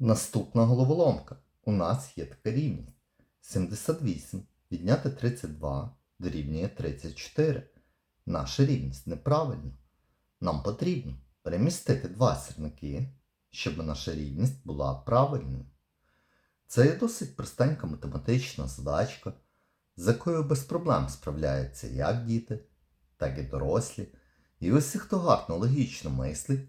Наступна головоломка. У нас є така рівність. 78 відняти 32 дорівнює 34. Наша рівність неправильна. Нам потрібно перемістити два сірники, щоб наша рівність була правильною. Це є досить простенька математична задачка, з якою без проблем справляються як діти, так і дорослі. І усі, хто гарно логічно мислить,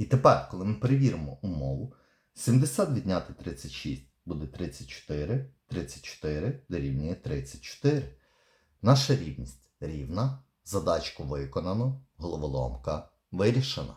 І тепер, коли ми перевіримо умову, 70 відняти 36 буде 34, 34 дорівнює 34. Наша рівність рівна, задачку виконано, головоломка вирішена.